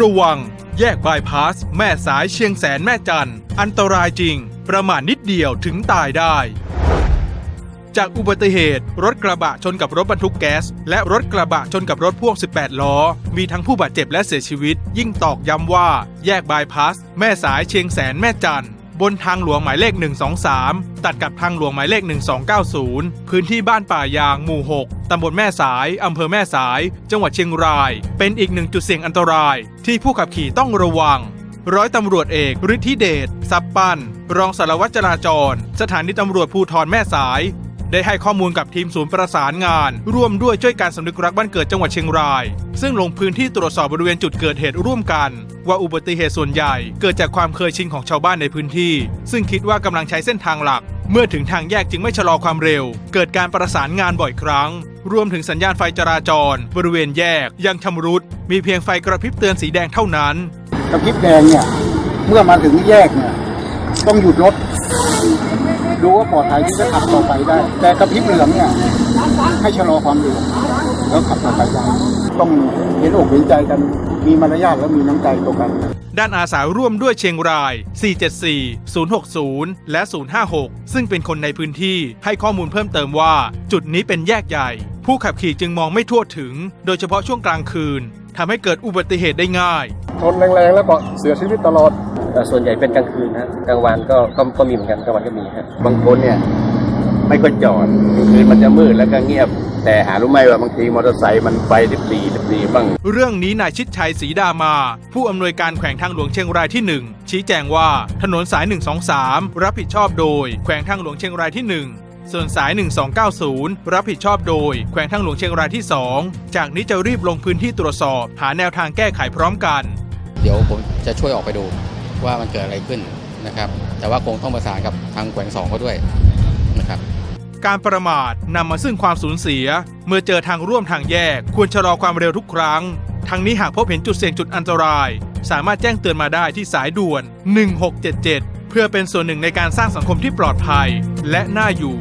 ระวัง แยกบายพาส แม่สายเชียงแสนแม่จัน อันตรายจริง ประมาทนิดเดียวถึงตายได้ จากอุบัติเหตุ รถกระบะชนกับรถบรรทุกแก๊ส และรถกระบะชนกับรถพ่วง 18 ล้อ มีทั้งผู้บาดเจ็บและเสียชีวิต ยิ่งตอกย้ำว่า แยกบายพาส แม่สายเชียงแสนแม่จันทร์ บนทางหลวงหมายเลข 123 ตัดกับทางหลวงหมายเลข 1290 พื้นที่บ้านป่ายางหมู่ 6 ตำบลแม่สาย อำเภอแม่สาย จังหวัดเชียงราย เป็นอีกหนึ่งจุดเสี่ยงอันตราย ที่ผู้ขับขี่ต้องระวัง ร้อยตำรวจเอกฤทธิเดช ซับปัน รองสารวัตรจราจร สถานีตำรวจภูธรแม่สาย ได้ให้ข้อมูลกับทีมศูนย์ประสานงาน ร่วมด้วยช่วยการสำนึกรักบ้านเกิดจังหวัดเชียงราย ซึ่งลงพื้นที่ตรวจสอบบริเวณจุดเกิดเหตุร่วมกัน ว่าอุบัติเหตุส่วนใหญ่เกิดจากความเคยชินของชาวบ้านในพื้นที่ ซึ่งคิดว่ากำลังใช้เส้นทางหลัก เมื่อถึงทางแยกจึงไม่ชะลอความเร็ว เกิดการประสานงานบ่อยครั้ง รวมถึงสัญญาณไฟจราจร บริเวณแยก ยังชำรุด มีเพียงไฟกระพริบเตือนสีแดงเท่านั้นกระพริบแดงเนี่ยเมื่อมาถึงแยกเนี่ยต้องหยุดรถ ดูว่าปลอดภัยที่จะขับต่อไปได้ แต่กระพริบเหลืองเนี่ยให้ชะลอความเร็วแล้วขับต่อไปได้ต้องเห็นอกเห็นใจกันมีมารยาทและมีน้ำใจต่อกัน ด้านอาสาร่วมด้วยเชียงราย 474 060 และ 056 ซึ่งเป็นคนในพื้นที่ให้ข้อมูลเพิ่มเติมว่า จุดนี้เป็นแยกใหญ่ ผู้ขับขี่จึงมองไม่ทั่วถึง โดยเฉพาะช่วงกลางคืนทำให้เกิดอุบัติเหตุได้ง่าย ชนแรงๆแล้วก็เสียชีวิตตลอด แต่ส่วนใหญ่เป็นกลางคืนฮะกลางวันก็ก็ก็มีเหมือนกันกลางวันก็มีฮะบางคนเนี่ยไม่ค่อยจอดกลางคืนมันจะมืดแล้วก็เงียบ แต่หารู้ไหมว่าบางทีมอเตอร์ไซค์มันไปดิบดีดิบดีบ้าง เรื่องนี้นายชิดชัยศรีดามา ผู้อำนวยการแขวงทางหลวงเชียงรายที่ 1 ชี้แจงว่าถนนสาย 123 รับผิดชอบโดย แขวงทางหลวงเชียงรายที่ 1ส่วนสาย 1290 รับผิดชอบโดย แขวงทางหลวงเชียงรายที่ 2 จากนี้จะรีบลงพื้นที่ตรวจสอบ หาแนวทางแก้ไขพร้อมกัน เดี๋ยวผมจะช่วยออกไปดู ว่ามันเกิดอะไรขึ้นนะครับ แต่ว่าคงต้องประสานกับทางแขวงสองเขาด้วยนะครับการประมาทนำมาซึ่งความสูญเสีย เมื่อเจอทางร่วมทางแยก ควรชะลอความเร็วทุกครั้ง ทั้งนี้หากพบเห็นจุดเสี่ยงจุดอันตราย สามารถแจ้งเตือนมาได้ที่สายด่วน 1677 เพื่อเป็นส่วนหนึ่งในการสร้างสังคมที่ปลอดภัย และน่าอยู่